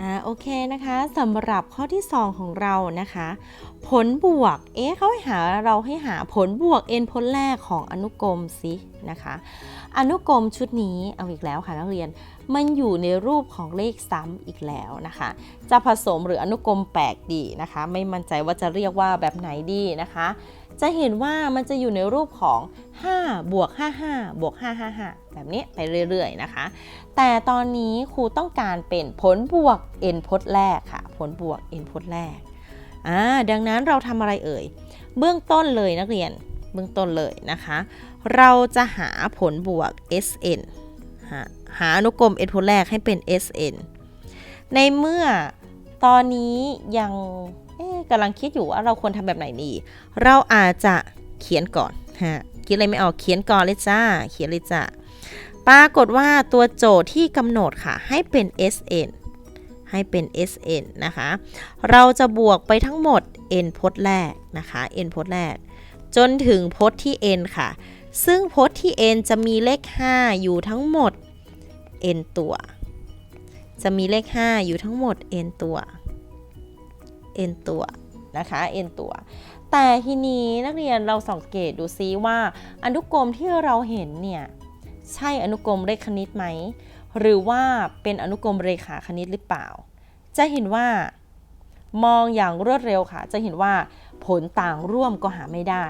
อ่าโอเคนะคะสำหรับข้อที่ 2 ของเรานะคะ ผลบวก เอ๊ะเขาให้หาเราให้หาผลบวก n พจน์แรกของอนุกรมสินะคะ อนุกรมชุดนี้เอาอีกแล้วค่ะนักเรียน มันอยู่ในรูปของเลขซ้ำอีกแล้วนะคะ จะผสมหรืออนุกรมแปลกดีนะคะ ไม่มั่นใจว่าจะเรียกว่าแบบไหนดีนะคะ จะเห็นว่ามันจะอยู่ในรูปของ5บวก55บวก555 แบบนี้ไปเรื่อยๆนะคะ แต่ตอนนี้ครูต้องการเป็นผลบวก n พจน์แรกค่ะ ผลบวก n พจน์แรกอ่าดังนั้นเราทำอะไรเอ่ย เบื้องต้นเลยนักเรียนเบื้องต้นเลยนะคะ เราจะหาผลบวก sn หาหาอนุกรม n พจน์แรกให้เป็น sn ในเมื่อตอนนี้ยังกำลังคิดอยู่ว่าเราควรทำแบบไหนดี เราอาจจะเขียนก่อนฮะคิดอะไรไม่ออกเขียนก่อนเลยจ้า เขียนเลยจ้าปรากฏว่าตัวโจทย์ที่กำหนดค่ะ ให้เป็น sn ให้เป็น sn นะคะ เราจะบวกไปทั้งหมด n พจน์แรกนะคะ n พจน์แรก จนถึงพจน์ที่ n ค่ะ ซึ่งพจน์ที่ n จะมีเลข 5 อยู่ทั้งหมด n ตัว จะมีเลข 5 อยู่ทั้งหมด n ตัว n ตัวนะคะ n ตัว แต่ทีนี้นักเรียนเราสังเกตดูซิว่า อนุกรมที่เราเห็นเนี่ยใช่อนุกรมเลขคณิตไหม หรือว่าเป็นอนุกรมเรขาคณิตหรือเปล่า จะเห็นว่ามองอย่างรวดเร็วค่ะ จะเห็นว่าผลต่างร่วมก็หาไม่ได้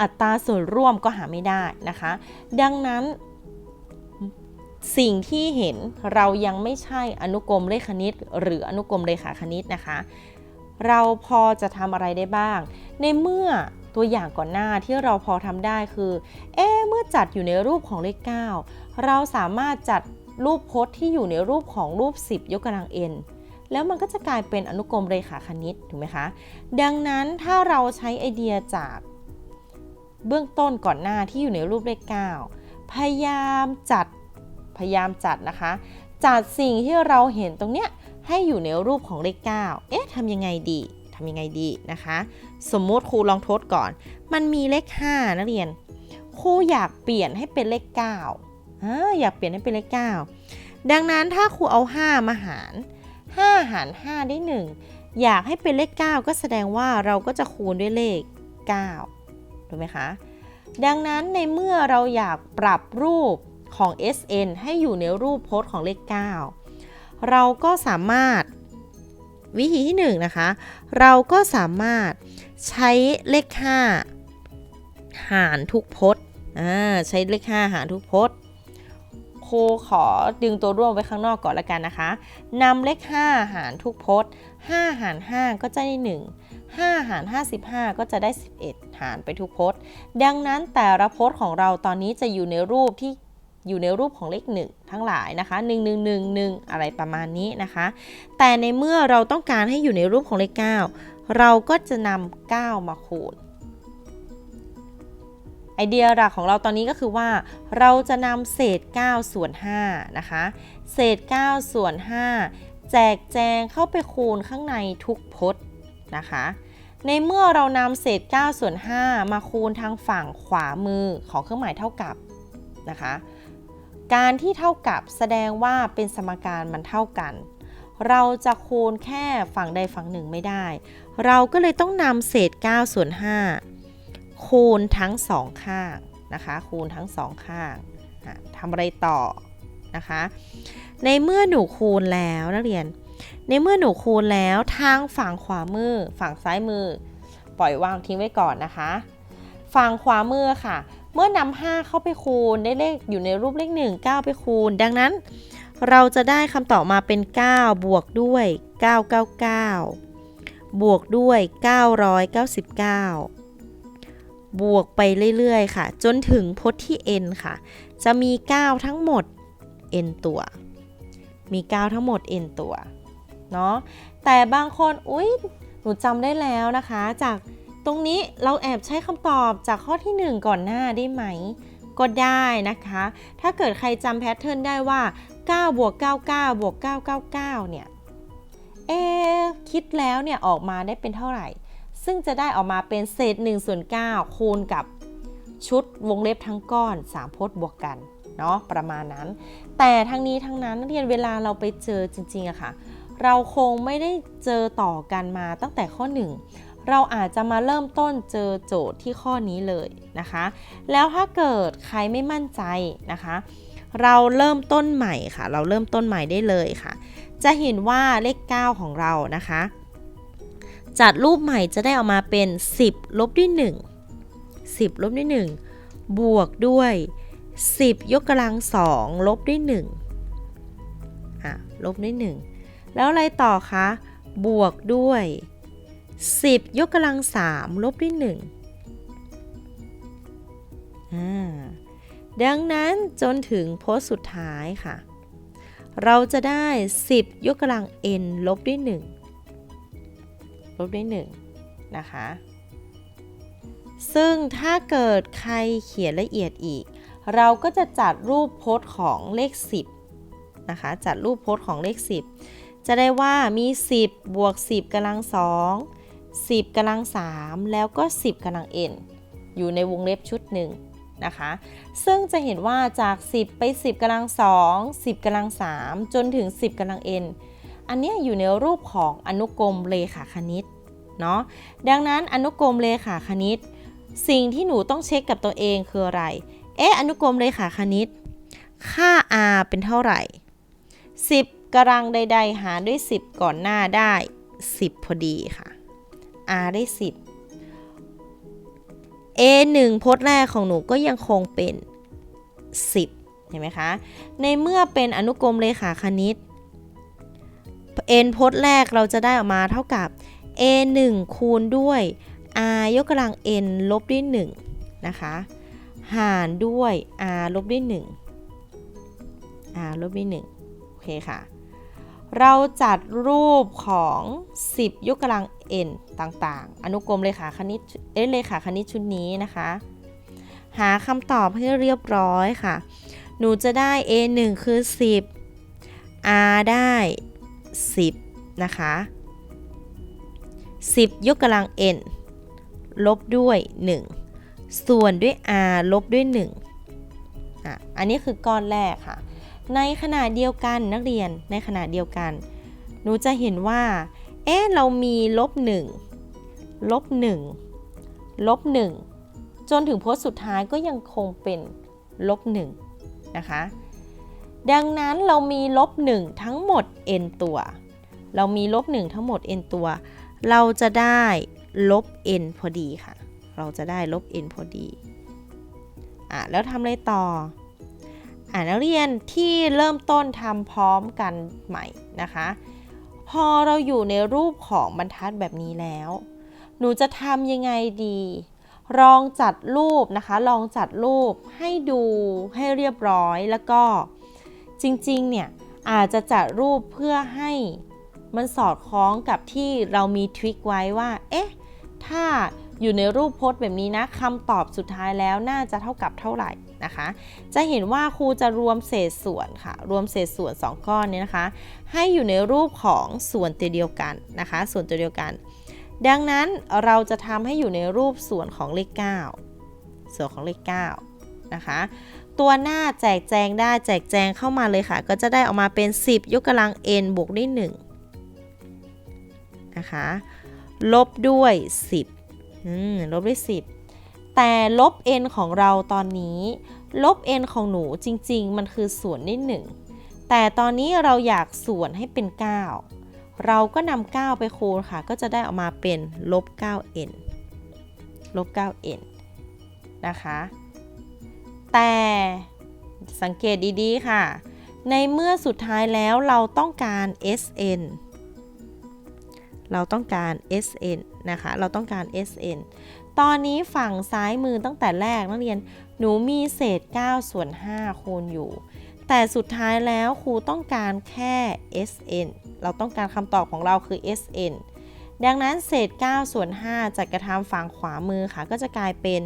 อัตราส่วนร่วมก็หาไม่ได้นะคะ ดังนั้น สิ่งที่เห็นเรายังไม่ใช่อนุกรมเลขคณิต หรืออนุกรมเรขาคณิตนะคะ เราพอจะทำอะไรได้บ้าง ในเมื่อตัวอย่างก่อนหน้าที่เราพอทำได้คือ เอ๊ะเมื่อจัดอยู่ในรูปของเลข 9 เราสามารถจัดรูปพจน์ที่อยู่ในรูปของรูป 10 ยกกำลัง n แล้วมันก็จะกลายเป็นอนุกรมเรขาคณิตถูกไหมคะ ดังนั้นถ้าเราใช้ไอเดียจาก เบื้องต้นก่อนหน้าที่อยู่ในรูปเลข 9 พยายามจัดพยายามจัดนะคะ จัดสิ่งที่เราเห็นตรงเนี้ยให้อยู่ในรูปของเลข 9 เอ๊ะทำยังไงดีทำยังไงดีนะคะ สมมติครูลองทดก่อน มันมีเลข 5นักเรียน ครูอยากเปลี่ยนให้เป็นเลข9อ่าอยากเปลี่ยนให้เป็นเลข 9 ดังนั้นถ้าครูเอา 5 มาหาร 5 หาร 5 ได้ 1 อยากให้เป็นเลข 9 ก็แสดงว่าเราก็จะคูณด้วยเลข 9 ถูกไหมคะ ดังนั้นในเมื่อเราอยากปรับรูปของ SN ให้อยู่ในรูปพจน์ของเลข 9 เราก็สามารถวิธีที่ 1 นะคะ เราก็สามารถใช้เลข 5 หารทุกพจน์ใช้เลข 5 หารทุกพจน์โครูขอดึงตัวร่วมไว้ข้างนอกก่อนละกันนะคะนำเลข 5 หารทุกพจน์ 5 หาร 5 ก็จะได้ 1 5 หาร 55 ก็จะได้ 11 หารไปทุกพจน์ ดังนั้นแต่ละพจน์ของเราตอนนี้จะอยู่ในรูปที่อยู่ในรูปของเลข 1 ทั้งหลายนะคะ1 1 1 1 อะไรประมาณนี้นะคะ แต่ในเมื่อเราต้องการให้อยู่ในรูปของเลข 9 เราก็จะนำ9มาคูณไอเดียหลักของเราตอนนี้ก็คือว่า เราจะนำเศษ 9 ส่วน5นะคะ เศษ 9 ส่วน 5 แจกแจงเข้าไปคูณข้างในทุกพจน์ นะคะ ในเมื่อเรานำเศษ9ส่วน5มาคูณทางฝั่งขวามือของเครื่องหมายเท่ากับนะคะ การที่เท่ากับแสดงว่าเป็นสมการมันเท่ากัน เราจะคูณแค่ฝั่งใดฝั่งหนึ่งไม่ได้ เราก็เลยต้องนำเศษ9ส่วน5คูณทั้งสองข้างนะคะ คูณทั้งสองข้างทำอะไรต่อนะคะ ในเมื่อหนูคูณแล้วนักเรียน ในเมื่อหนูคูณแล้วทางฝั่งขวามือ ฝั่งซ้ายมือ ปล่อยวางทิ้งไว้ก่อนนะคะ ฝั่งขวามือค่ะ เมื่อนำ5เข้าไปคูณได้เลขอยู่ในรูปเลข1 9 ไปคูณ ดังนั้น เราจะได้คำตอบมาเป็น 9 บวกด้วย 999 บวกด้วย 999บวกไปเรื่อยๆ ค่ะ จนถึงพจน์ที่ n ค่ะ จะมี 9 ทั้งหมด n ตัว มี 9 ทั้งหมด n ตัว เนาะแต่บางคนอุ๊ยหนูจำได้แล้วนะคะ จากตรงนี้เราแอบใช้คำตอบจากข้อที่ 1 ก่อนหน้าได้ไหม ก็ได้นะคะ ถ้าเกิดใครจำแพทเทิร์นได้ว่า9บวก99บวก999 เนี่ย เอ๊คิดแล้วเนี่ยออกมาได้เป็นเท่าไหร่ ซึ่งจะได้ออกมาเป็นเศษ1ส่วน9คูณกับชุดวงเล็บทั้งก้อน 3พจน์บวกกันเนาะประมาณนั้น แต่ทั้งนี้ทั้งนั้นเรียนเวลาเราไปเจอจริงๆอะค่ะ เราคงไม่ได้เจอต่อกันมาตั้งแต่ข้อ 1 เราอาจจะมาเริ่มต้นเจอโจทย์ที่ข้อนี้เลยนะคะ แล้วถ้าเกิดใครไม่มั่นใจนะคะ เราเริ่มต้นใหม่ค่ะ เราเริ่มต้นใหม่ได้เลยค่ะ จะเห็นว่าเลข 9 ของเรานะคะ จัดรูปใหม่จะได้ออกมาเป็น 10 ลบด้วย 1 10 ลบด้วย 1 บวกด้วย 10 ยกกำลัง2ลบด้วย1อะลบด้วย1 แล้วอะไรต่อคะ บวกด้วย 10 ยกกำลัง3ลบด้วย1อ่าดังนั้นจนถึงโพสต์สุดท้ายค่ะ เราจะได้ 10 ยกกำลัง n ลบด้วย 1 ลบด้วย 1 นะคะ ซึ่งถ้าเกิดใครเขียนละเอียดอีก เราก็จะจัดรูปโพสต์ของเลข 10 นะคะ จัดรูปโพสต์ของเลข 10 จะได้ว่ามี 10 บวก 10กำลัง2 10กำลัง3แล้วก็ 10กำลัง n อยู่ในวงเล็บชุดหนึ่งนะคะ ซึ่งจะเห็นว่าจาก 10 ไป 10กำลัง2 10กำลัง3จนถึง 10กำลัง n อันเนี้ยอยู่ในรูปของอนุกรมเลขาคณิตเนาะดังนั้นอนุกรมเลขาคณิต สิ่งที่หนูต้องเช็คกับตัวเองคืออะไร เอ๊ะอนุกรมเลขาคณิต ค่า r เป็นเท่าไหร่ 10 กำลังใด ๆ หารด้วย 10 ก่อนหน้าได้ 10 พอดีค่ะ r ได้ 10 a 1พจน์แรกของหนูก็ยังคงเป็น 10 เห็นไหมคะ ในเมื่อเป็นอนุกรมเลขาคณิต n พจน์แรกเราจะได้ออกมาเท่ากับ a 1คูณด้วย r ยกกำลัง n ลบด้วย 1 นะคะ หารด้วย r ลบด้วย 1 r ลบด้วย 1 โอเคค่ะ เราจัดรูปของ 10 ยกกำลัง n ต่างๆ อนุกรมเลขาคณิตเอ้เลขาคณิตชุดนี้นะคะ หาคำตอบให้เรียบร้อยค่ะ หนูจะได้ a 1คือ 10 r ได้ 10 นะคะ 10 ยกกำลัง n ลบด้วย 1 ส่วนด้วย r ลบด้วย1อะอันนี้คือก้อนแรกค่ะ ในขณะเดียวกันนักเรียนในขณะเดียวกัน หนูจะเห็นว่า เอ๊ะ เรามีลบ1ลบ1ลบ1จนถึงโพสต์สุดท้ายก็ยังคงเป็นลบ1นะคะ ดังนั้นเรามีลบ1ทั้งหมด n ตัว เรามีลบ1ทั้งหมด n ตัว เราจะได้ลบ n พอดีค่ะ เราจะได้ลบ n พอดีอะแล้วทำอะไรต่อ อ่านักเรียนที่เริ่มต้นทำพร้อมกันใหม่นะคะ พอเราอยู่ในรูปของบรรทัดแบบนี้แล้ว หนูจะทำยังไงดี ลองจัดรูปนะคะ ลองจัดรูปให้ดูให้เรียบร้อยแล้วก็จริงๆ เนี่ยอาจจะจัดรูปเพื่อให้มันสอดคล้องกับที่เรามีทริคไว้ว่า เอ๊ะ ถ้าอยู่ในรูปโพสต์แบบนี้นะคำตอบสุดท้ายแล้วน่าจะเท่ากับเท่าไหร่ นะคะ จะเห็นว่าครูจะรวมเศษส่วนค่ะ รวมเศษส่วน 2 ก้อนนี้นะคะ ให้อยู่ในรูปของส่วนตัวเดียวกันนะคะ ส่วนตัวเดียวกัน ดังนั้นเราจะทำให้อยู่ในรูปส่วนของเลข 9 ส่วนของเลข9นะคะ ตัวหน้าแจกแจงได้แจกแจงเข้ามาเลยค่ะ ก็จะได้ออกมาเป็น 10 ยกกำลัง n บวกด้วย1นะคะ ลบด้วย 10ลบด้วย 10 แต่ลบ n ของเราตอนนี้ ลบ n ของหนูจริง ๆ มันคือส่วนด้วย1แต่ตอนนี้เราอยากส่วนให้เป็น 9 เราก็นำ9ไปคูณค่ะ ก็จะได้ออกมาเป็นลบ 9n ลบ 9n นะคะ แต่สังเกตดีๆค่ะ ในเมื่อสุดท้ายแล้วเราต้องการ sn เราต้องการ sn นะคะ เราต้องการ sn ตอนนี้ฝั่งซ้ายมือตั้งแต่แรกนักเรียนหนูมีเศษ 9 ส่วน 5 คูณอยู่ แต่สุดท้ายแล้วครูต้องการแค่ sn เราต้องการคำตอบของเราคือ sn ดังนั้นเศษ 9 ส่วน 5จัดกระทำฝั่งขวามือค่ะ ก็จะกลายเป็น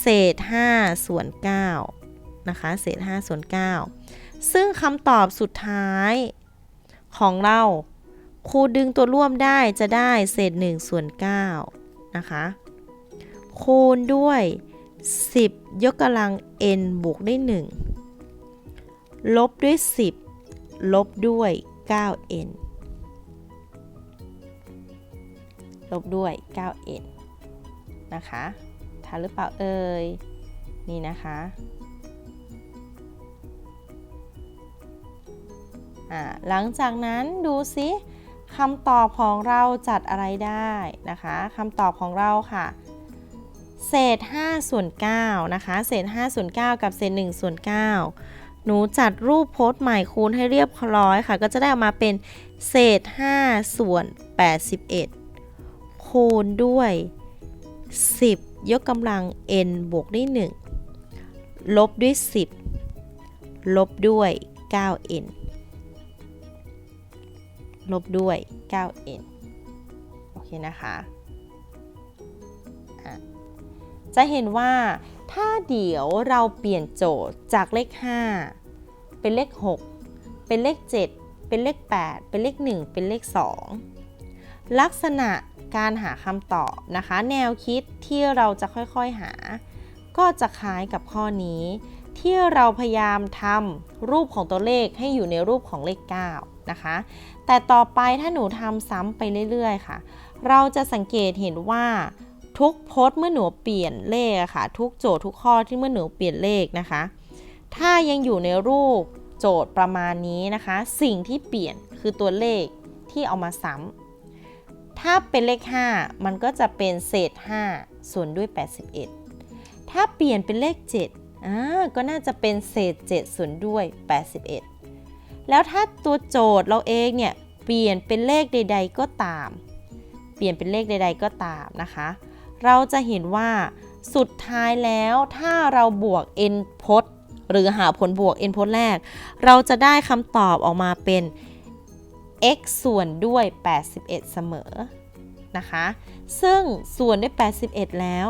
เศษ 5 ส่วน 9 นะคะ เศษ 5 ส่วน 9 ซึ่งคำตอบสุดท้ายของเรา ครูดึงตัวร่วมได้จะได้เศษ1ส่วน9นะคะคูณด้วย 10 ยกกำลัง n บวกด้วย 1 ลบด้วย 10 ลบด้วย 9n ลบด้วย 9n นะคะทันหรือเปล่าเอ่ย นี่นะคะอ่าหลังจากนั้นดูซิ คำตอบของเราจัดอะไรได้นะคะคำตอบของเราค่ะ เศษ5ส่วน9นะคะ เศษ5ส่วน9กับเศษ1ส่วน9หนูจัดรูปโพสต์ใหม่คูณให้เรียบร้อยค่ะ ก็จะได้ออกมาเป็นเศษ5ส่วน 81 คูณด้วย 10 ยกกำลัง n บวกด้วย 1 ลบด้วย 10 ลบด้วย 9n ลบด้วย 9n โอเคนะคะะจะเห็นว่าถ้าเดี๋ยวเราเปลี่ยนโจทย์จากเลข 5 เป็นเลข 6 เป็นเลข 7 เป็นเลข 8 เป็นเลข 1 เป็นเลข 2 ลักษณะการหาคำตอบนะคะ แนวคิดที่เราจะค่อยๆหา ก็จะคล้ายกับข้อนี้ ที่เราพยายามทำรูปของตัวเลขให้อยู่ในรูปของเลข 9 นะคะ แต่ต่อไปถ้าหนูทำซ้ำไปเรื่อยๆค่ะ เราจะสังเกตเห็นว่าทุกโพสต์เมื่อหนูเปลี่ยนเลขค่ะ ทุกโจทย์ทุกข้อที่เมื่อหนูเปลี่ยนเลขนะคะ ถ้ายังอยู่ในรูปโจทย์ประมาณนี้นะคะ สิ่งที่เปลี่ยนคือตัวเลขที่เอามาซ้ำถ้าเป็นเลข 5 มันก็จะเป็นเศษ 5 ส่วนด้วย 81 ถ้าเปลี่ยนเป็นเลข7อ่าก็น่าจะเป็นเศษ 7 ส่วนด้วย 81 แล้วถ้าตัวโจทย์เราเองเนี่ยเปลี่ยนเป็นเลขใด ๆ ก็ตาม เปลี่ยนเป็นเลขใด ๆ ก็ตามนะคะ เราจะเห็นว่าสุดท้ายแล้วถ้าเราบวก n พจน์หรือหาผลบวก n พจน์แรก เราจะได้คำตอบออกมาเป็น x ส่วนด้วย 81 เสมอนะคะ ซึ่งส่วนด้วย 81 แล้ว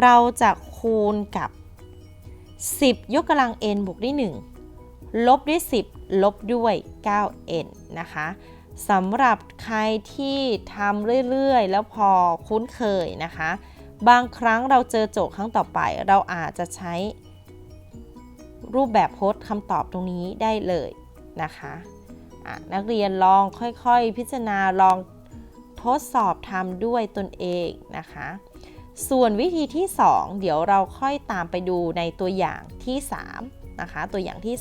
เราจะคูณกับ 10 ยกกำลัง n บวกด้วย1 ลบด้วย 10 ลบด้วย 9n นะคะสำหรับใครที่ทำเรื่อยๆ แล้วพอคุ้นเคยนะคะ บางครั้งเราเจอโจทย์ครั้งต่อไป เราอาจจะใช้รูปแบบโพสต์คำตอบตรงนี้ได้เลยนะคะะนักเรียนลองค่อยๆ พิจารณาลองทดสอบทำด้วยตนเองนะคะ ส่วนวิธีที่ 2 เดี๋ยวเราค่อยตามไปดูในตัวอย่างที่ 3 นะคะ ตัวอย่างที่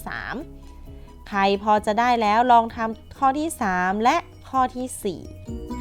3 ใครพอจะได้แล้วลองทำข้อที่ 3 และข้อที่ 4